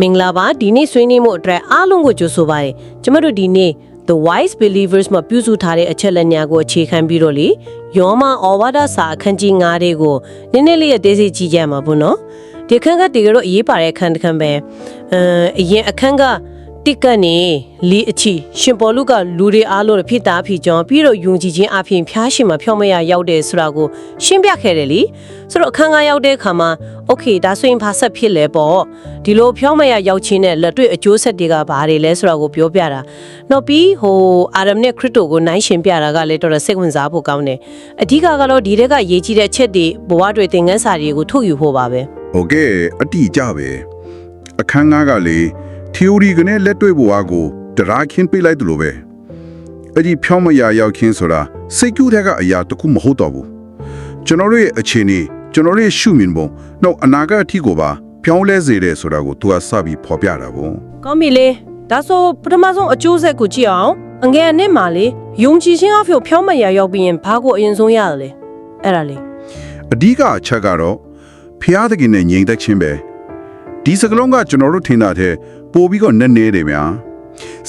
မင်္ဂလာပါဒီနေ့ဆွေးနွေးမှုအတွက်အားလုံးကိုကြိုဆိုပါရစေကျမတို့ဒီနေ့ The Wise Believers မှာပြုစုထားတဲ့အချက်လက်များကိုအခြေခံပြီးတော့လေယောမဩဝါဒစာအခန်းကြီး9လေးကိုနည်းနည်းလေးအသေးစိတ်ကြည့်ကြမှာပေါ့နော်ဒီအခန်းကတကယ်တော့အရေးပါတဲ့အခန်းတစ်ခန်းပဲအမ်အရင်အခန်းက တစ်ကနေလီအချီရှင်ပေါ်လူကလူတွေအားလုံးဖြစ်တာဖြစ်ကြောင်းပြီးတော့ယုံကြည်ခြင်းအပြင်ဖျားရှင်မှာဖြောင့်မရရောက်တယ်ဆိုတာကိုရှင်းပြခဲ့တယ်လीဆိုတော့အခန်းကရောက်တဲ့အခါမှာโอเคဒါဆိုရင်ဘာဆက်ဖြစ်လဲပေါ့ဒီလိုဖြောင့်မရရောက်ခြင်းနဲ့လက်တွေ့အကျိုးဆက်တွေကဘာတွေလဲဆိုတာကိုပြောပြတာနောက်ပြီးဟိုအာရမ်နဲ့ခရစ်တိုကိုနိုင်ရှင်းပြတာကလည်းတော်တော်စိတ်ဝင်စားဖို့ကောင်းတယ်အဓိကကတော့ဒီတက်ကရေးကြည့်တဲ့ချက်တွေဘဝတွေသင်ခန်းစာတွေကိုထုတ်ယူဖို့ပါပဲ โอเคအတိအကျပဲအခန်းငါးကလေ theory ကနေလက်တွေ့ဘဝကိုတရာခင်းပြလိုက်တယ်လို့ပဲအဲ့ဒီဖြောင်းမရရောက်ခင်းဆိုတာစိတ်ကူးတဲ့ကအရာတစ်ခုမဟုတ်တော့ဘူးကျွန်တော်တို့ရဲ့အခြေအနေကျွန်တော်တို့ရဲ့ရှုမြင်ပုံနောက်အနာဂတ်အထိကိုပါပြောင်းလဲစေတယ်ဆိုတာကိုသူကစပြီးဖော်ပြတာပေါ့ကောင်းပြီလေဒါဆိုပထမဆုံးအကျိုးဆက်ကိုကြည့်အောင်အငယ်အနှစ်မှာလေယုံကြည်ခြင်းအဖြစ်ဖြောင်းမရရောက်ပြီးရင်ဘာကိုအရင်ဆုံးရတယ်လဲအဲ့ဒါလေအဓိကအချက်ကတော့ဖျားသခင်နဲ့ငြိမ်သက်ခြင်းပဲဒီစကလုံးကကျွန်တော်တို့ထင်တာတဲ့ ပိုပြီးတော့နက်နေတယ်ဗျာ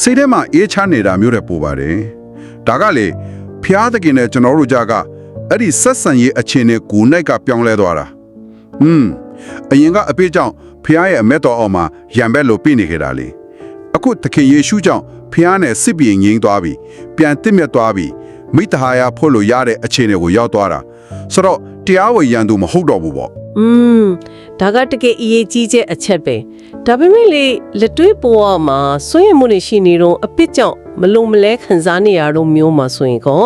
စိတ်ထဲမှာအေးချနေတာမျိုးတွေပိုပါတယ်ဒါကလေဖျားသခင်နဲ့ကျွန်တော်တို့ကြားကအဲ့ဒီဆက်ဆံရေးအခြေအနေကိုနိုင်ကပြောင်းလဲသွားတာဟွန်းအရင်ကအဖေကြောင့်ဖျားရဲ့အမက်တော်အောက်မှာရံဘက်လိုပြနေခဲ့တာလေအခုသခင်ယေရှုကြောင့်ဖျားနဲ့စစ်ပြင်းငြိမ်းသွားပြီပြန်တစ်မြတ်သွားပြီမိတ္တဟာယဖို့လို့ရတဲ့အခြေအနေကိုရောက်သွားတာဆိုတော့တရားဝင်ရန်သူမဟုတ်တော့ဘူးပေါ့อืม ဒါကတကယ်အရေးကြီးတဲ့အချက်ပဲဒါပေမဲ့လေလက်တွေ့ပေါ်မှာစွန့်ရမှုတွေရှိနေတော့အပစ်ကြောင့်မလုံမလဲခံစားနေရတော့မျိုးမှာဆိုရင်ကော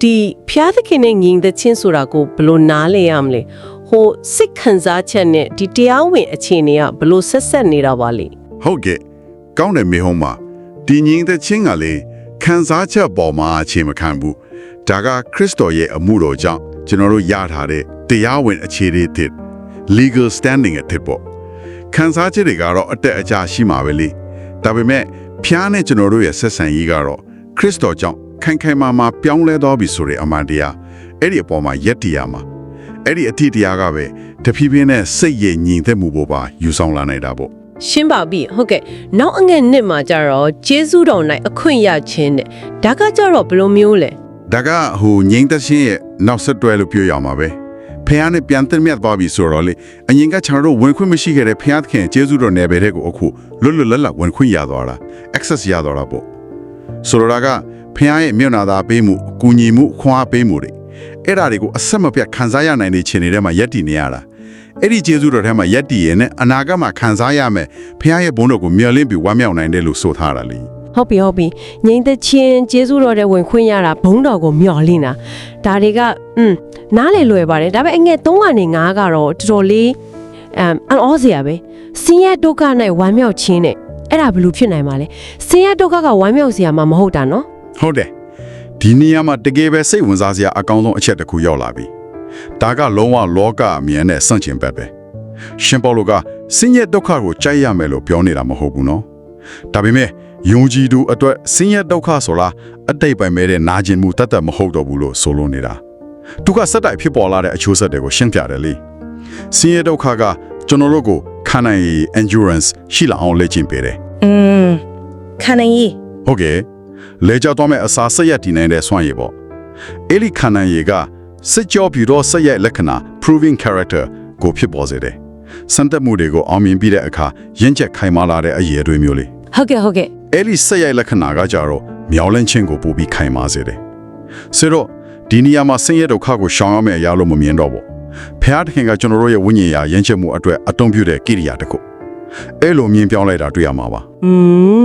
ဒီဖျားသခင်နဲ့ညီတဲ့ချင်းဆိုတာကိုဘယ်လိုနားလဲရမလဲဟိုစိတ်ခံစားချက်နဲ့ဒီတရားဝင်အခြေအနေကဘယ်လိုဆက်ဆက်နေတာပါလဲဟုတ်ကဲ့ကောင်းတယ်မေဟုံးမဒီငင်းတဲ့ချင်းကလေခံစားချက်ပေါ်မှာအခြေမခံဘူးဒါကခရစ်တော်ရဲ့အမှုတော်ကြောင့်ကျွန်တော်တို့ရထားတဲ့တရားဝင်အခြေအနေတစ် legal standing အတစ်ပေါ့ခံစားချက်တွေကတော့အတက်အကျရှိမှာပဲလေဒါပေမဲ့ဖျားနဲ့ကျွန်တော်တို့ရဲ့ဆက်ဆံရေးကတော့ခရစ်တော်ကြောင့်ခိုင်ခိုင်မာမာပြောင်းလဲတော်ပြီဆိုတဲ့အမှန်တရားအဲ့ဒီအပေါ်မှာယက်တီရမှာအဲ့ဒီအထီးတရားကပဲတဖြည်းဖြည်းနဲ့စိတ်ရည်ညီသက်မှုပေါ်ပါယူဆောင်လာနိုင်တာပေါ့ရှင်းပါပြီဟုတ်ကဲ့နောက်အငယ်နှစ်မှာကြတော့ဂျေဇုတော်၌အခွင့်ရခြင်းတဲ့ဒါကကြတော့ဘယ်လိုမျိုးလဲဒါကဟိုငိမ့်သက်ရှင်ရဲ့နောက်ဆက်တွဲလို့ပြောရမှာပဲ ဖះနဲ့ပြန်တက်မြတ်သွားပြီဆိုတော့လေအရင်ကကျွန်တော်တို့ဝင်ခွင့်မရှိခဲ့တဲ့ဖះသခင်ကျေးဇူးတော်နယ်ပယ်တဲ့ကိုအခုလွတ်လွတ်လပ်လပ်ဝင်ခွင့်ရသွားတာ access ရသွားတာပေါ့ဆိုတော့ဒါကဖះရဲ့မြေနာတာပေးမှုအကူညီမှုခွန်အားပေးမှုတွေအဲ့ဒါတွေကိုအဆက်မပြတ်ခံစားရနိုင်တဲ့ခြေအနေထဲမှာယက်တည်နေရတာအဲ့ဒီကျေးဇူးတော်ထဲမှာယက်တည်ရနဲ့အနာဂတ်မှာခံစားရမယ်ဖះရဲ့ဘုန်းတော်ကိုမျှော်လင့်ပြီးဝမ်းမြောက်နိုင်တယ်လို့ဆိုထားတာလေ ဟုတ်ပြီဟုတ်ပြီငိမ့်တဲ့ချင်းဂျေဇုတော်တဲ့ဝင်ခွင့်ရတာဘုံတော်ကိုမျှော်လင့်တာဒါတွေကอืมနားလေလွယ်ပါတယ်ဒါပေမဲ့အငယ်3ကနေ9ကတော့တော်တော်လေးအမ်အန်အောစရာပဲစင်ရဒုက္ခနဲ့ဝမ်းမြောက်ခြင်းနဲ့အဲ့ဒါဘယ်လိုဖြစ်နိုင်မှာလဲစင်ရဒုက္ခကဝမ်းမြောက်စရာမှမဟုတ်တာနော်ဟုတ်တယ်ဒီနေရာမှာတကယ်ပဲစိတ်ဝင်စားစရာအကောင်းဆုံးအချက်တစ်ခုရောက်လာပြီဒါကလုံးဝလောကအမြင်နဲ့ဆန့်ကျင်ဘက်ပဲရှင်ပေါလုကစင်ရဲ့ဒုက္ခကိုကြိုက်ရမယ်လို့ပြောနေတာမဟုတ်ဘူးနော်ဒါပေမဲ့ ယုံကြည်သူအတွက်စင်ရဲ့ဒုက္ခဆိုလားအတိတ်ပိုင်မဲ့တဲ့နာကျင်မှုတတ်တတ်မဟုတ်တော့ဘူးလို့ဆိုလိုနေတာသူကစက်တိုက်ဖြစ်ပေါ်လာတဲ့အချိုးဆက်တွေကိုရှင်းပြတယ်လေစင်ရဲ့ဒုက္ခကကျွန်တော်တို့ကိုခံနိုင်ရည် endurance ရှိလာအောင်လေ့ကျင့်ပေးတယ်อืมခံနိုင်ရည်ဟုတ်ကဲ့လေကြောက်တော့မဲ့အစာဆက်ရက်တည်နိုင်တဲ့စွမ်းရည်ပေါ့အဲ့ဒီခန္ဓာရည်ကစစ်ကြောပြီးတော့ဆက်ရက်လက္ခဏာ proving character ကိုဖြစ်ပေါ်စေတယ်စံတက်မှုတွေကိုအောင်မြင်ပြီးတဲ့အခါရင့်ချက်ခိုင်မာလာတဲ့အရေးတွေမျိုးလေးဟုတ်ကဲ့ဟုတ်ကဲ့ အဲ့ဒီဆက်ရက်လက္ခဏာကကြတော့မြောင်းလင့်ခြင်းကိုပို့ပြီးခိုင်မာစေတယ်ဆိုတော့ဒီနေရာမှာဆင်းရဲဒုက္ခကိုရှောင်ရမယ့်အရာလို့မမြင်တော့ဘူးဖျားသခင်ကကျွန်တော်တို့ရဲ့ဝိညာဉ်ရာရင့်ချက်မှုအတွက်အတုံးပြုတဲ့ကိရိယာတစ်ခုအဲ့လိုမြင်ပြောင်းလိုက်တာတွေ့ရမှာပါอื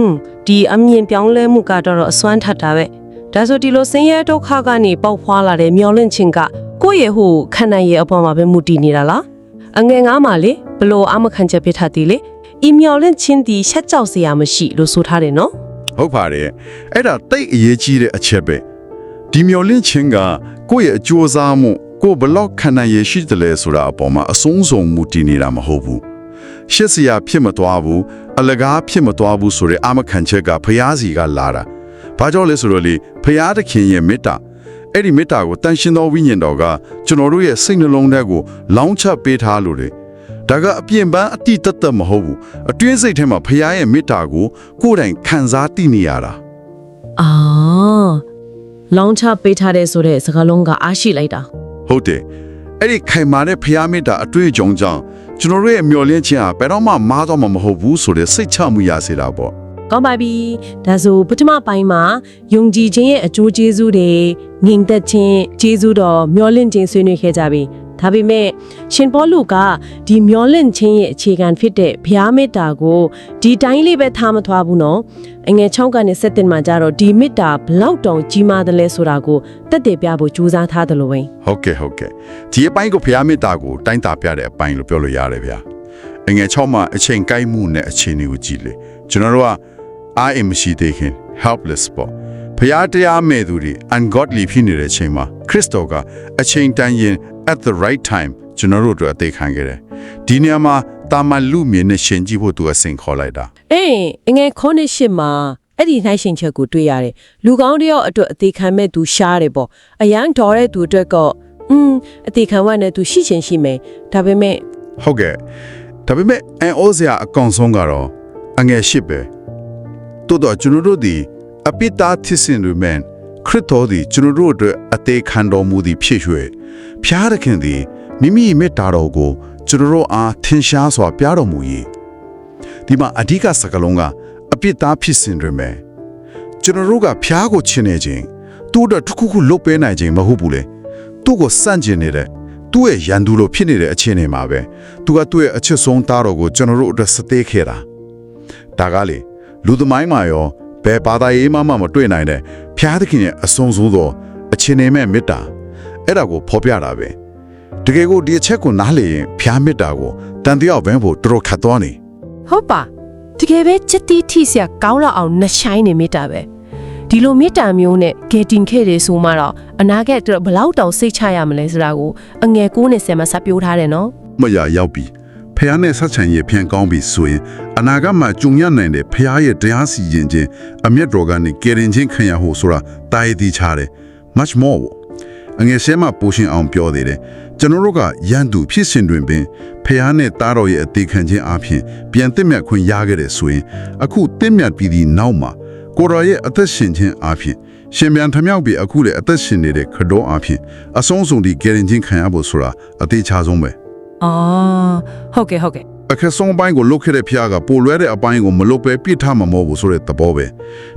มဒီအမြင်ပြောင်းလဲမှုကတော့အစွမ်းထက်တာပဲဒါဆိုဒီလိုစင်ရဲဒုက္ခကနေပေါက်ဖွာလာတဲ့မျောလင့်ခြင်းကကိုယ့်ရဲ့ဟိုခန္ဓာရဲ့အပေါ်မှာပဲမူတည်နေတာလားအငယ်ငါးမှာလေဘလို့အမခံချက်ပြထားသည်လေ ဤမျောလင့်ခြင်းဒီရှက်ကြောက်စရာမရှိလို့ဆိုထားတယ်နော်ဟုတ်ပါတယ်အဲ့ဒါတိတ်အရေးကြီးတဲ့အချက်ပဲဒီမျောလင့်ခြင်းကကိုယ့်ရဲ့အကျိုးစားမှုကိုယ်ဘလောက်ခံနိုင်ရရှိတယ်လဲဆိုတာအပေါ်မှာအဆုံးစုံမူတည်နေတာမဟုတ်ဘူးရှစ်စရာဖြစ်မသွားဘူးအလကားဖြစ်မသွားဘူးဆိုတဲ့အာမခံချက်ကဖျားစီကလာတာဘာကြောင့်လဲဆိုတော့လေဖျားသခင်ရဲ့မေတ္တာအဲ့ဒီမေတ္တာကိုတန်ရှင်သောဝိညာဉ်တော်ကကျွန်တော်တို့ရဲ့စိတ်နှလုံးထဲကိုလောင်းချပေးထားလို့လေ ဒါကအပြင်ပန်းအတိတတ်တတ်မဟုတ်ဘူးအတွင်းစိတ်ထဲမှာဖခင်ရဲ့မေတ္တာကိုကိုယ်တိုင်ခံစားသိနေရတာအာလောင်းချပေးထားတဲ့ဆိုတဲ့စကားလုံးကအားရှိလိုက်တာဟုတ်တယ်အဲ့ဒီခိုင်မာတဲ့ဖခင်မေတ္တာအတွေ့အကြုံကြောင့်ကျွန်တော်တို့ရဲ့မျှော်လင့်ခြင်းဟာဘယ်တော့မှမားတော့မှာမဟုတ်ဘူးဆိုတဲ့စိတ်ချမှုရစေတာပေါ့ကောင်းပါပြီဒါဆိုပထမပိုင်းမှာယုံကြည်ခြင်းရဲ့အကျိုးကျေးဇူးတွေငြိမ်သက်ခြင်းကျေးဇူးတော်မျောလင့်ခြင်းဆွေးနွေးခဲ့ကြပြီ ဒါပေမဲ့ရှင်ပေါလုကဒီမျောလင့်ခြင်းရဲ့အခြေခံဖြစ်တဲ့ဘုရားမေတ္တာကိုဒီတိုင်းလေးပဲထားမသွားဘူးနော်အငယ်6ကနေ7တင်မှာကြတော့ဒီမေတ္တာဘလောက်တောင်ကြီးမားတယ်လဲဆိုတာကိုတက်တည်ပြဖို့ကြိုးစားထားတယ်လို့ပဲဟုတ်ကဲ့ဟုတ်ကဲ့ဒီအပိုင်းကိုဖခင်မေတ္တာကိုတိုင်းတာပြတဲ့အပိုင်းလို့ပြောလို့ရတယ်ဗျာအငယ်6မှာအချိန်ကိုက်မှုနဲ့အခြေအနေကိုကြည့်လေကျွန်တော်တို့ကအာအမရှိသေးခင် helpless ပေါ့ ဖခင်တရားမဲ့သူတွေ ungodly ဖြစ်နေတဲ့အချိန်မှာခရစ်တော်ကအချိန်တန်ရင် at the right time ကျွန်တော်တို့အတွက်အသေးခံခဲ့တယ်ဒီနေရာမှာတာမန်လူမြင်နဲ့ရှင်ကြည့်ဖို့သူအစင်ခေါ်လိုက်တာအေးအငယ်ခေါင်းနဲ့ရှစ်မှာအဲ့ဒီနှိုင်းရှင်ချက်ကိုတွေ့ရတယ်လူကောင်းတယောက်အတွက်အသေးခံမဲ့သူရှားတယ်ပေါ့အရန်ဒေါ်တဲ့သူအတွက်ကอืมအသေးခံဝတ်နဲ့သူရှိချင်ရှိမယ်ဒါပေမဲ့ဟုတ်ကဲ့ဒါပေမဲ့အန်အိုစရာအကောင်ဆုံးကတော့အငယ်ရှိပဲတိုးတော့ကျွန်တော်တို့ဒီ အပိတာသစ်စင်တွေမန်ခရစ်တော်ဒီကျွန်တော်တို့အတွက်အသေးခံတော်မူသည်ဖြစ်၍ဖျားရခင်သည်မိမိမေတ္တာတော်ကိုကျွန်တော်တို့အားထင်ရှားစွာပြတော်မူ၏ဒီမှာအဓိကစကားလုံးကအပိတာဖြစ်စင်တွေမန်ကျွန်တော်တို့ကဖျားကိုချင်နေခြင်းသူ့အတွက်တစ်ခုခုလုပ်ပေးနိုင်ခြင်းမဟုတ်ဘူးလေသူ့ကိုစန့်ကျင်နေတဲ့သူ့ရဲ့ရန်သူလိုဖြစ်နေတဲ့အခြေအနေမှာပဲသူကသူ့ရဲ့အချစ်ဆုံးသားတော်ကိုကျွန်တော်တို့အတွက်စသေးခဲ့တာဒါကလေလူသမိုင်းမှာရော ဘယ်ဘာသာရေးမှမမတွေ့နိုင်တဲ့ဖျားသခင်ရဲ့အဆုံးဆုံးသောအခြေအနေမဲ့မေတ္တာအဲ့ဒါကိုဖော်ပြတာပဲတကယ်ကိုဒီအချက်ကိုနားလေရင်ဖျားမေတ္တာကိုတန်တရားဝန်းဖို့တော်တော်ခတ်သွားနေဟုတ်ပါတကယ်ပဲချစ်တီးထိစရာကောင်းတော့အောင်နှဆိုင်နေမိတာပဲဒီလိုမေတ္တာမျိုးနဲ့ဂေတင်ခဲ့တယ်ဆိုမှတော့အနာဂတ်အတွက်ဘယ်လောက်တောင်စိတ်ချရမလဲဆိုတာကိုအငယ်9နဲ့10မှာစပြောထားတယ်နော်မရရောက်ပြီ ဖះနဲ့ဆက်ချံရဲ့ဖြန်ကောင်းပြီဆိုရင်အနာဂတ်မှာကြုံရနိုင်တဲ့ဖះရဲ့တရားစီရင်ခြင်းအမျက်တော်ကနေကယ်ရင်ချင်းခံရဖို့ဆိုတာတာရည်တည်ချတယ် much more ပေါ့အငယ်ဆဲမှာပိုရှင်အောင်ပြောသေးတယ်ကျွန်တော်တို့ကရန်သူဖြစ်စဉ်တွင်ပင်ဖះနဲ့တားတော်ရဲ့အသေးခံခြင်းအပြင်ပြန်သင့်မြတ်ခွင့်ရခဲ့တယ်ဆိုရင်အခုသင့်မြတ်ပြီးဒီနောက်မှာကိုရောရဲ့အသက်ရှင်ခြင်းအပြင်ရှင်ပြန်ထမြောက်ပြီးအခုလေအသက်ရှင်နေတဲ့ခတော်အပြင်အဆုံးစုံဒီကယ်ရင်ချင်းခံရဖို့ဆိုတာအသေးချဆုံးပဲ အော်ဟုတ်ကဲ့ဟုတ်ကဲ့အခက်ဆုံးအပိုင်းကိုလုတ်ခဲ့တဲ့ဖျားကပိုလွဲတဲ့အပိုင်းကိုမလုတ်ပဲပြစ်ထားမှာမဟုတ်ဘူးဆိုတဲ့သဘောပဲ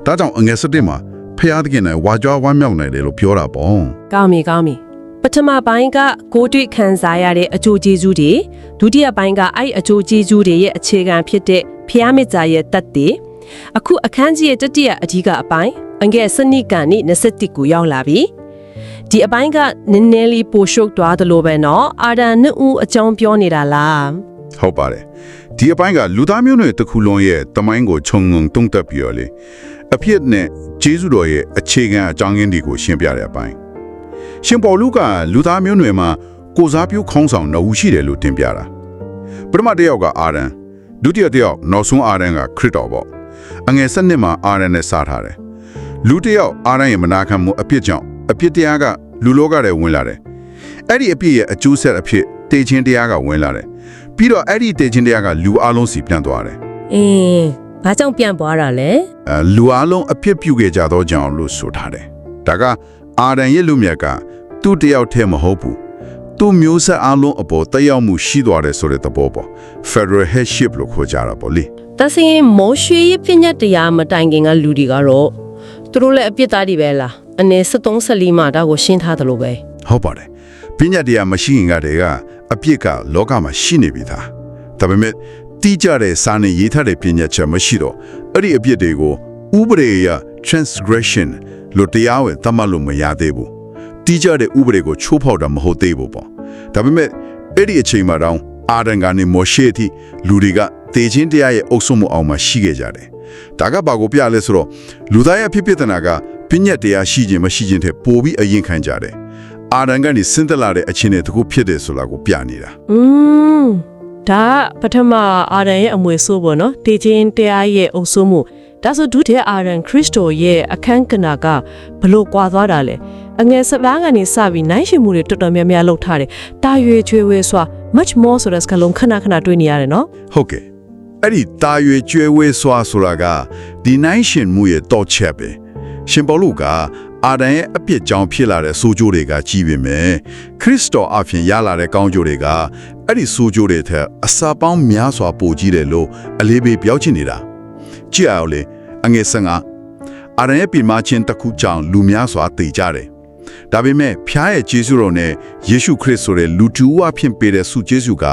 ဒါကြောင့်အငယ်စတစ်မှာဖျားသခင်နဲ့ဝါကြွားဝမ်းမြောက်နိုင်တယ်လို့ပြောတာပေါ့ကောင်းပြီကောင်းပြီပထမပိုင်းကကိုယ်တွေ့ခံစားရတဲ့အကျိုးကျေးဇူးတွေဒုတိယပိုင်းကအဲ့အကျိုးကျေးဇူးတွေရဲ့အခြေခံဖြစ်တဲ့ဖျားမစ်ဇာရဲ့တတ်တည်အခုအခန်းကြီးရဲ့တတိယအဓိကအပိုင်းအငယ်စနိကနေ21ကိုရောက်လာပြီ ဒီအပိုင်းကနည်းနည်းလေးပိုရှုပ်သွားသလိုပဲနော်အာဒန်နှုတ်ဦးအကြောင်းပြောနေတာလားဟုတ်ပါတယ်ဒီအပိုင်းကလူသားမျိုးနွယ်တစ်ခုလုံးရဲ့တမိုင်းကိုခြုံငုံတုံ့တက်ပြီးရလေအဖြစ်နဲ့ဂျေဇုတော်ရဲ့အခြေခံအကြောင်းရင်းတွေကိုရှင်းပြတဲ့အပိုင်းရှင်ပေါ်လူကလူသားမျိုးနွယ်မှာကိုစားပြုခေါင်းဆောင်နှုတ်ဦးရှိတယ်လို့တင်ပြတာပထမတစ်ယောက်ကအာဒန်ဒုတိယတစ်ယောက်နောက်ဆုံးအာဒန်ကခရစ်တော်ပေါ့အငယ်၁၂မှာအာဒန်နဲ့စထားတယ်လူတစ်ယောက်အာဒန်ရဲ့မနာခံမှုအပြစ်ကြောင့် အပြစ်တရားကလူလောကထဲဝင်လာတယ်အဲ့ဒီအပြစ်ရဲ့အကျိုးဆက်အဖြစ်တေခြင်းတရားကဝင်လာတယ်ပြီးတော့အဲ့ဒီတေခြင်းတရားကလူအလုံးစီပြန်သွားတယ်အင်းဘာကြောင့်ပြန်သွားတာလဲအဲလူအလုံးအပြစ်ပြုခဲ့ကြသောကြောင့်လို့ဆိုထားတယ်ဒါကအာရန်ရဲ့လူမြတ်ကသူ့တယောက်တည်းမဟုတ်ဘူးသူ့မျိုးဆက်အလုံးအပေါ်တက်ရောက်မှုရှိသွားတယ်ဆိုတဲ့သဘောပေါ့ Federal Headship လို့ခေါ်ကြတာပေါ့လေတဆင်မောရွှေရဲ့ပြညတ်တရားမတိုင်ခင်ကလူတွေကတော့သူတို့လည်းအပြစ်သားတွေပဲလား အနေ73ဆက်လီမှာဒါကိုရှင်းထားတယ်လို့ပဲဟုတ်ပါတယ်ပညာတရားမရှိရင်ကတည်းကအပြစ်ကလောကမှာရှိနေပြီသားဒါပေမဲ့တိကျတဲ့စာနဲ့ရေးထားတဲ့ပညာချက်မရှိတော့အဲ့ဒီအပြစ်တွေကိုဥပဒေအရ transgression လို့တရားဝင်သတ်မှတ်လို့မရသေးဘူးတိကျတဲ့ဥပဒေကိုချိုးဖောက်တာမဟုတ်သေးဘူးပေါ့ဒါပေမဲ့အဲ့ဒီအချိန်မှာတော့အာဒန်ကနေမောရှေအထိလူတွေကတေချင်းတရားရဲ့အုပ်စုမှုအောင်မှာရှိခဲ့ကြတယ်ဒါကဘာကိုပြလဲဆိုတော့လူသားရဲ့ဖြစ်ဖြစ်တနာက ပညာတရားရှိခြင်းမရှိခြင်းထက်ပိုပြီးအရင်ခံကြတယ်အာဒန်ကနေစင်တက်လာတဲ့အချင်းတွေတခုဖြစ်တယ်ဆိုတာကိုပြနေတာอืมဒါကပထမအာရန်ရဲ့အမွေဆိုးပေါ့နော်တေချင်းတရားရဲ့အုပ်စိုးမှုဒါဒါဆိုဒုတိယအာရန်ခရစ်တော်ရဲ့အခန်းကဏ္ဍကဘလို့ကွာသွားတာလဲအငယ်စပားကနေစပြီးနိုင်ရှင်မှုတွေတော်တော်များများလုပ်ထားတယ်တာရွေချွေဝဲစွာ much more ဆိုတဲ့စကားလုံးခဏခဏတွေ့နေရတယ်နော်ဟုတ်ကဲ့အဲ့ဒီတာရွေကျွဲဝဲစွာဆိုတာကဒီနိုင်ရှင်မှုရဲ့တော့ချက်ပဲ ရှင်ပေါလုကအာဒံရဲ့အပြစ်ကြောင့်ဖြစ်လာတဲ့ဆိုးကျိုးတွေကကြီးပေမဲ့ခရစ်တော်အဖင်ရလာတဲ့ကောင်းကျိုးတွေကအဲ့ဒီဆိုးကျိုးတွေထက်အစာပေါင်းများစွာပိုကြီးတယ်လို့အလေးပေးပြောချင်နေတာကြည့်အောင်လေအငယ်စငါအာဒံရဲ့ပြင်မချင်းတစ်ခုကြောင့်လူများစွာတည်ကြတယ်ဒါပေမဲ့ဖျားရဲ့ဂျေဇုတော်နဲ့ယေရှုခရစ်ဆိုတဲ့လူတူအဖင်ပေးတဲ့ဆုဂျေဇုက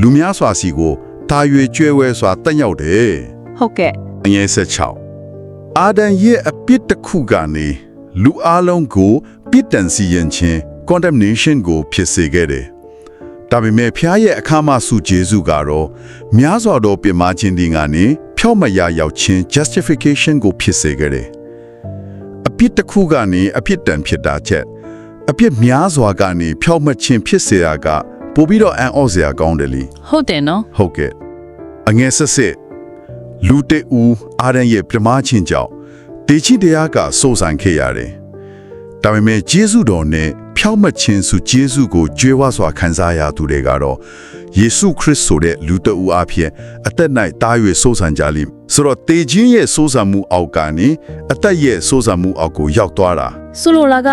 လူများစွာစီကိုတာရွေကျွဲဝဲစွာတက်ရောက်တယ်ဟုတ်ကဲ့အငယ်ဆက်6 အာဒံရဲ့အပြစ်တစ်ခုကနေလူအလုံးကိုပြစ်ဒဏ်စီရင်ခြင်း condemnation ကို ဖြစ်စေခဲ့တယ်။ဒါပေမဲ့ဖျားရဲ့အခါမှစုဂျေစုကတော့များစွာသောပြစ်မှားခြင်းတွေကနေဖြောက်မရရောက်ခြင်း justification ကို ဖြစ်စေခဲ့တယ်။အပြစ်တစ်ခုကနေအပြစ်ဒဏ်ဖြစ်တာချက်အပြစ်များစွာကနေဖြောက်မခြင်းဖြစ်စေတာကပိုပြီးတော့အံ့ဩစရာကောင်းတယ်လीဟုတ်တယ်နော်ဟုတ်ကဲ့အငယ်ဆက်ဆက် လူတေဦးအာရန်ရဲ့ပြမချင်းကြောင့်တေချီတရားကစိုးစံခဲ့ရတယ်ဒါပေမဲ့ဂျေဇုတော်နဲ့ဖြောက်မချင်းစုဂျေဇုကိုကြွေးဝါစွာခံစားရသူတွေကတော့ယေရှုခရစ်ဆိုတဲ့လူတဦးအဖြစ်အသက်၌တား၍စိုးစံကြလိမ့်ဆိုတော့တေချင်းရဲ့စိုးစံမှုအောက်ကနေအသက်ရဲ့စိုးစံမှုအောက်ကိုရောက်သွားတာဆိုလိုလာက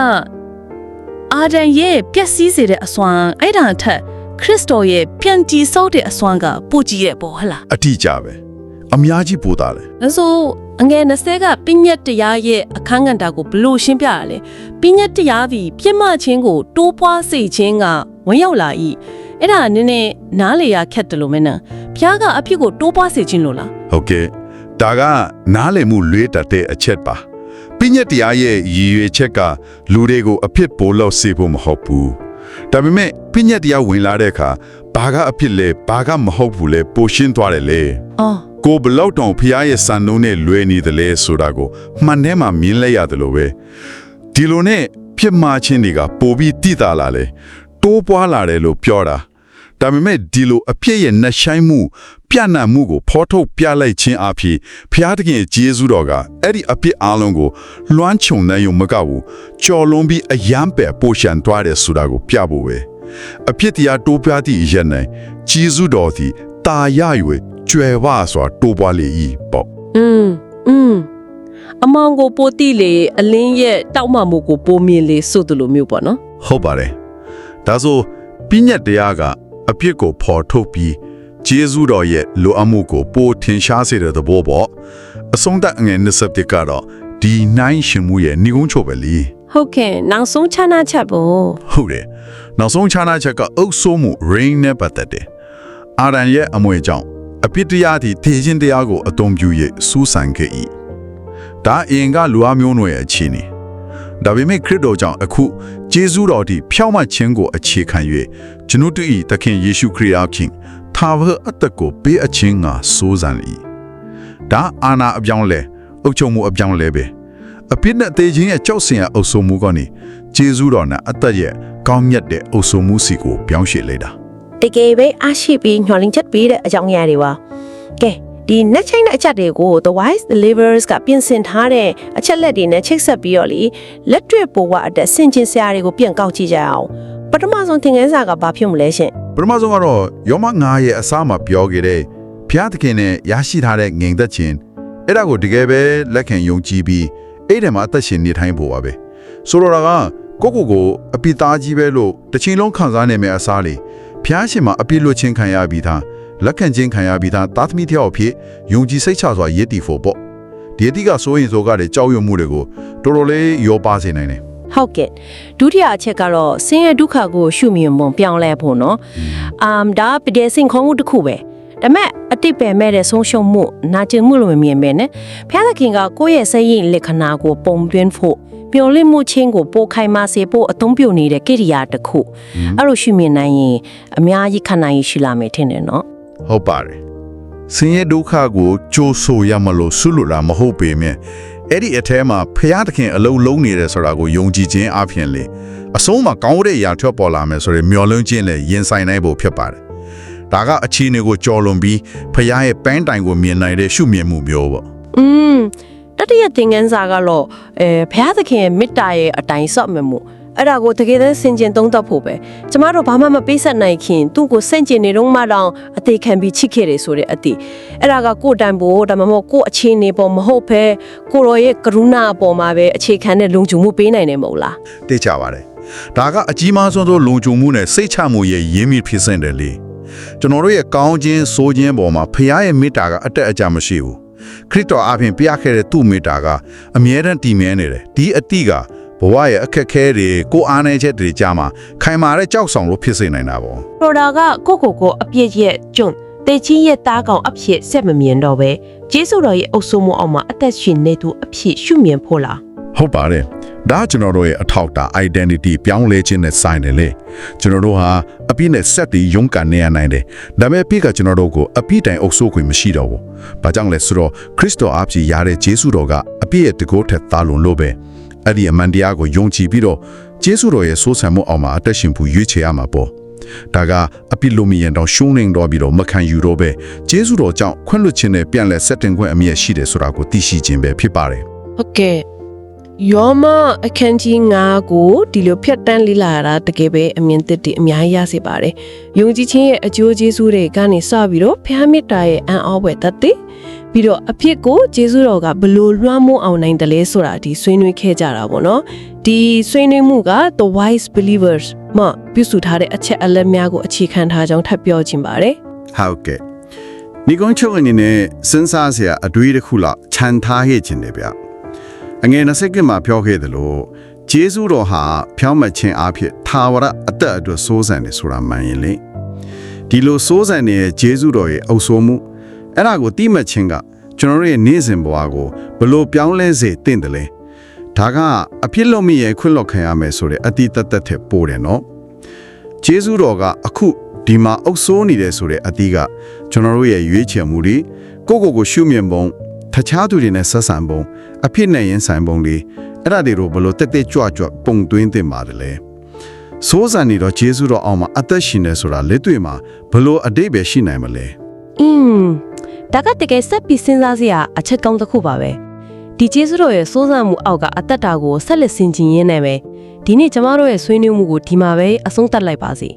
အာဒံရဲ့ပျက်စီးစေတဲ့အစွမ်းအဲ့ဒါအထက်ခရစ်တော်ရဲ့ပြန်တည်ဆောက်တဲ့အစွမ်းကပိုကြီးတဲ့ပေါ့ဟလားအတိအကျပဲ အများကြီးပို့တာလေဒါဆိုအငယ်20ကပညတ်တရားရဲ့အခန်းကဏ္ဍကိုဘလို့ရှင်းပြရလဲပညတ်တရားသည်ပြစ်မှတ်ချင်းကိုတိုးပွားစေခြင်းကဝင်ရောက်လာ၏အဲ့ဒါနည်းနည်းနားလေရခက်တယ်လို့မင်းနော်ဖျားကအဖြစ်ကိုတိုးပွားစေခြင်းလို့လားဟုတ်ကဲ့ဒါကနားလည်မှုလွေးတတ်တဲ့အချက်ပါပြည့်ညက်တရားရဲ့ရည်ရွယ်ချက်ကလူတွေကိုအဖြစ်ပိုလို့စေဖို့မဟုတ်ဘူးဒါပေမဲ့ပြည့်ညက်တရားဝင်လာတဲ့အခါဘာကအဖြစ်လဲဘာကမဟုတ်ဘူးလဲပိုရှင်းသွားတယ်လေအော် ကိုဘလောက်တောင်ဖျားရဲ့စံနှုန်းနဲ့လွဲနေတယ်လဲဆိုတာကိုမှန်ထဲမှာမြင်လိုက်ရတယ်လို့ပဲဒီလိုနဲ့ဖြစ်မှချင်းတွေကပိုပြီးတိတာလာလေတိုးပွားလာတယ်လို့ပြောတာဒါပေမဲ့ဒီလိုအဖြစ်ရဲ့နှဆိုင်မှု ပြန့်နှံ့မှုကိုဖော်ထုတ်ပြလိုက်ခြင်းအဖြစ်ဖျားတခင်ရဲ့ဂျေဇုတော်ကအဲ့ဒီအဖြစ်အလုံးကိုလွှမ်းခြုံနိုင်ုံမကဘူးကြော်လွန်ပြီးအယံပဲပိုရှန်သွားတယ်ဆိုတာကိုပြဖို့ပဲအဖြစ်တရားတိုးပြသည့်ရက်နိုင်ဂျေဇုတော်သည်တာရ၍ ကျွယ်ဝစွာတိုးပွားလေ၏ပေါ့ อืมอืมအမောင်ကိုပိုတိလေအလင်းရဲ့တောက်မှမှုကိုပိုမြင်လေဆိုသလိုမျိုးပေါ့နော် ဟုတ်ပါတယ်ဒါဆိုပြညတ်တရားကအပြစ်ကိုဖော်ထုတ်ပြီးဂျေဇုတော်ရဲ့လိုအပ်မှုကိုပိုထင်ရှားစေတဲ့သဘောပေါ့အဆုံးသတ်အငယ်27ကတော့ဒီနိုင်ရှင်မှုရဲ့ဏိကုံးချုပ်ပဲလी ဟုတ်ကဲ့နောက်ဆုံးခြားနာချက်ပေါ့ ဟုတ်တယ်နောက်ဆုံးခြားနာချက်ကအုပ်ဆိုးမှု rain နဲ့ပတ်သက်တယ်အာရန်ရဲ့အမွေကြောင့် အပြစ်တရားသည်ထေခြင်းတရားကိုအသုံးပြု၍စူးစမ်းခဲ့၏ဒါအရင်ကလူအမျိုးနွယ်ရဲ့အခြေအနေဒါပေမဲ့ခရစ်တော်ကြောင့်အခုဂျေဇုတော်သည်ဖြောင့်မတ်ခြင်းကိုအခြေခံ၍ကျွန်ုပ်တို့၏သခင်ယေရှုခရစ်အားဖြင့်သာဝရအသက်ကိုပေးအပ်ခြင်းကစိုးစံ၏ဒါအာနာအပြောင်းလဲအုပ်ချုပ်မှုအပြောင်းလဲပဲအပြစ်နဲ့သေခြင်းရဲ့ကြောက်စင်ရအုပ်ဆိုမှုကနေဂျေဇုတော်နဲ့အသက်ရဲ့ကောင်းမြတ်တဲ့အုပ်ဆိုမှုစီကိုပြောင်းရွှေ့လိုက်တာ တကယ်ပဲအားရှိပြီးညှော်လင်းချက်ပေးတဲ့အကြောင်းအရာတွေပါကဲဒီနှက်ချိုင်းတဲ့အချက်တွေကို The Wise Delivers ကပြင်ဆင်ထားတဲ့အချက်လက်တွေနဲ့ချိတ်ဆက်ပြီးတော့လေလက်တွေ့ပေါ်ဝအတက်ဆင်ကျင်စရာတွေကိုပြန်ကောက်ကြည့်ကြအောင်ပထမဆုံးသင်ခန်းစာကဘာဖြစ်မလဲရှင်ပထမဆုံးကတော့ယောမ9ရဲ့အစားမှာပြောခဲ့တဲ့ဘုရားသခင်နဲ့ရရှိထားတဲ့ငြိမ်သက်ခြင်းအဲ့ဒါကိုတကယ်ပဲလက်ခံယုံကြည်ပြီးအဲ့ဒီမှာအသက်ရှင်နေထိုင်ဖို့ပါပဲဆိုတော့ကကိုကိုကိုအပိသားကြီးပဲလို့တစ်ချိန်လုံးခံစားနေမယ့်အစားလေး ဘုရားရှင်မှာအပြစ်လွတ်ခြင်းခံရပြီးသားလက်ခံခြင်းခံရပြီးသားသားသမီးတယောက်အဖြစ်ယုံကြည်စိတ်ချစွာရည်တည်ဖို့ပေါ့ဒီအတိကဆိုရင်ဆိုကတဲ့ကြောက်ရွံ့မှုတွေကိုတော်တော်လေးရောပါစေနိုင်တယ်ဟုတ်ကဲ့ဒုတိယအချက်ကတော့ဆင်းရဲဒုက္ခကိုရှုမြင်ပုံပြောင်းလဲဖို့နော်အမ်ဒါပဒေစင်ခုံးမှုတစ်ခုပဲဒါပေမဲ့အတိတ်ပဲမဲ့တဲ့ဆုံးရှုံးမှုနာကျင်မှုလို့မမြင်ပဲနဲ့ဖျားသခင်ကကိုယ့်ရဲ့စိတ်ရည်လက္ခဏာကိုပုံသွင်းဖို့ ပျော်လင့်မှုချင်းကိုပိုခိုင်မာစေဖို့အသုံးပြုနေတဲ့ကိရိယာတစ်ခုအဲ့လိုရှုမြင်နိုင်ရင်အများကြီးခံနိုင်ရရှိလာမယ်ထင်တယ်နော်ဟုတ်ပါတယ်ဆင်းရဲဒုက္ခကိုကြိုးဆိုရမလို့ဆုလို့တာမဟုတ်ပေမဲ့အဲ့ဒီအထဲမှာဖျားသခင်အလုံးလုံးနေတယ်ဆိုတာကိုယုံကြည်ခြင်းအပြင်လေအဆုံးမှာကောင်းတဲ့အရာထွက်ပေါ်လာမယ်ဆိုရင်မျော်လင့်ခြင်းနဲ့ရင်ဆိုင်နိုင်ဖို့ဖြစ်ပါတယ်ဒါကအခြေအနေကိုကြော်လွန်ပြီးဖျားရဲ့ပန်းတိုင်ကိုမြင်နိုင်တဲ့ရှုမြင်မှုမျိုးပေါ့อืม တတိယသင်ခန်းစာကတော့အဲဘုရားသခင်ရဲ့မေတ္တာရဲ့အတိုင်းစော့မယ်မို့အဲ့ဒါကိုတကယ်တမ်းစင်ကျင်သုံးသပ်ဖို့ပဲကျမတို့ဘာမှမပေးဆက်နိုင်ခင်သူ့ကိုစင်ကျင်နေတော့မှတော့အသေးခံပြီးချစ်ခဲ့တယ်ဆိုတဲ့အတိအဲ့ဒါကကိုယ့်တိုင်ဖို့ဒါမှမဟုတ်ကိုယ့်အခြေအနေပေါ်မဟုတ်ဘဲကိုရောရဲ့ကရုဏာအပေါ်မှာပဲအခြေခံတဲ့လုံခြုံမှုပေးနိုင်တယ်မဟုတ်လားသိကြပါတယ်ဒါကအကြီးမားဆုံးသောလုံခြုံမှုနဲ့စိတ်ချမှုရဲ့ရင်းမြစ်ဖြစ်စင်တယ်လေကျွန်တော်တို့ရဲ့ကောင်းခြင်းဆိုးခြင်းပေါ်မှာဖခင်ရဲ့မေတ္တာကအတက်အကျမရှိဘူး ခရစ်တော်အပြင်ပြခဲ့တဲ့သူ့မေတ္တာကအမြဲတမ်းတည်မြဲနေတယ်ဒီအတိကဘဝရဲ့အခက်အခဲတွေကိုအားနည်းချက်တွေကြားမှာခိုင်မာတဲ့ကြောက်ဆောင်လို့ဖြစ်စေနိုင်တာပေါ့ပရိုဒါကကိုကိုကိုအပြစ်ရဲ့ကျွန်းတေချင်းရဲ့တားကောင်အဖြစ်ဆက်မမြင်တော့ပဲဂျေဆုတော်ရဲ့အုပ်စိုးမှုအောက်မှာအသက်ရှင်နေသူအဖြစ်ရှုမြင်ဖို့လား ဟုတ်ပါတယ်ဒါကကျွန်တော်တို့ရဲ့အထောက်အတာ identity ပြောင်းလဲခြင်းနဲ့ဆိုင်တယ်လေကျွန်တော်တို့ဟာအပြည့်နဲ့ဆက်ပြီးရုန်းကန်နေရနိုင်တယ်ဒါပေမဲ့ပြည့်ကကျွန်တော်တို့ကိုအပြည့်တိုင်အုပ်စိုးခွင့်မရှိတော့ဘူးဘာကြောင့်လဲဆိုတော့ခရစ်တော်အပြည့်ရတဲ့ဂျေစုတော်ကအပြည့်ရဲ့တကောထက်သားလွန်လို့ပဲအဲ့ဒီအမှန်တရားကိုယုံကြည်ပြီးတော့ဂျေစုတော်ရဲ့ဆိုးဆန်မှုအောက်မှာအသက်ရှင်ဖို့ရွေးချယ်ရမှာပေါ့ဒါကအပြစ်လိုမီရင်တော့ရှုံးနေတော့ပြီးတော့မခံယူတော့ပဲဂျေစုတော်ကြောင့်ခွင့်လွှတ်ခြင်းနဲ့ပြန်လဲဆက်တင်ခွင့်အမြဲရှိတယ်ဆိုတာကိုသိရှိခြင်းပဲဖြစ်ပါတယ်ဟုတ်ကဲ့ ယောမအခန်းကြီး9ကိုဒီလိုဖြတ်တန်းလေးလာတာတကယ်ပဲအမြင်သစ်တွေအများကြီးရစေပါတယ်။ယုံကြည်ခြင်းရဲ့အကျိုးကျေးဇူးတွေကနေစပြီးတော့ဖះမေတ္တာရဲ့အံ့ဩဖွယ်တတ်သိပြီးတော့အဖြစ်ကိုကျေးဇူးတော်ကဘလို့လွှမ်းမိုးအောင်နိုင်တယ်လဲဆိုတာဒီဆွေးနွေးခဲ့ကြတာပေါ့နော်။ဒီဆွေးနွေးမှုက The Wise Believers မှပြုစုထားတဲ့အချက်အလက်များကိုအခြေခံထားကြောင်းထပ်ပြောခြင်းပါတယ်။ဟုတ်ကဲ့ဒီကုန်းချုပ်အနေနဲ့စဉ်းစားစရာအတွေးတစ်ခုလောက်ခြံထားခဲ့ခြင်းတယ်ဗျ အငယ်20ကမှာပြောခဲ့သလိုဂျေဇုတော်ဟာဖြောင်းမတ်ခြင်းအဖြစ်သာဝရအသက်အတွက်စိုးစံတယ်ဆိုတာမှန်ရင်လေဒီလိုစိုးစံနေတဲ့ဂျေဇုတော်ရဲ့အုပ်ဆိုးမှုအဲ့ဒါကိုတိမှတ်ခြင်းကကျွန်တော်တို့ရဲ့နေ့စဉ်ဘဝကိုဘလို့ပြောင်းလဲစေတင့်တယ်လဲဒါကအဖြစ်လို့မရခွင့်လွတ်ခံရမယ်ဆိုတဲ့အတိတတ်သက်ထက်ပိုတယ်နော်ကျေးဇူးတော်ကအခုဒီမှာအုပ်စိုးနေတယ်ဆိုတဲ့အသီးကကျွန်တော်တို့ရဲ့ရွေးချယ်မှုတွေကိုယ့်ကိုယ်ကိုရှုမြင်ပုံ တခြားသူတွေနဲ့ဆက်ဆံပုံအဖြစ်နဲ့ရင်ဆိုင်ပုံတွေအဲ့ဒါတွေကိုဘယ်လို့တက်တက်ကြွကြွပုံသွင်းတင်ပါတယ်လဲစိုးစံနေတော့ကျေးဇူးတော်အောင်မှာအသက်ရှင်နေဆိုတာလက်တွေ့မှာဘယ်လို့အတိတ်ပဲရှိနိုင်မလဲอืมဒါကတကယ်ဆက်ပြီးစဉ်းစားစရာအချက်ကောင်းတစ်ခုပါပဲဒီကျေးဇူးတော်ရဲ့စိုးစံမှုအောက်ကအသက်တာကိုဆက်လက်ဆင်ခြင်ရင်းနဲ့ပဲဒီနေ့ကျမတို့ရဲ့ဆွေးနွေးမှုကိုဒီမှာပဲအဆုံးသတ်လိုက်ပါစီ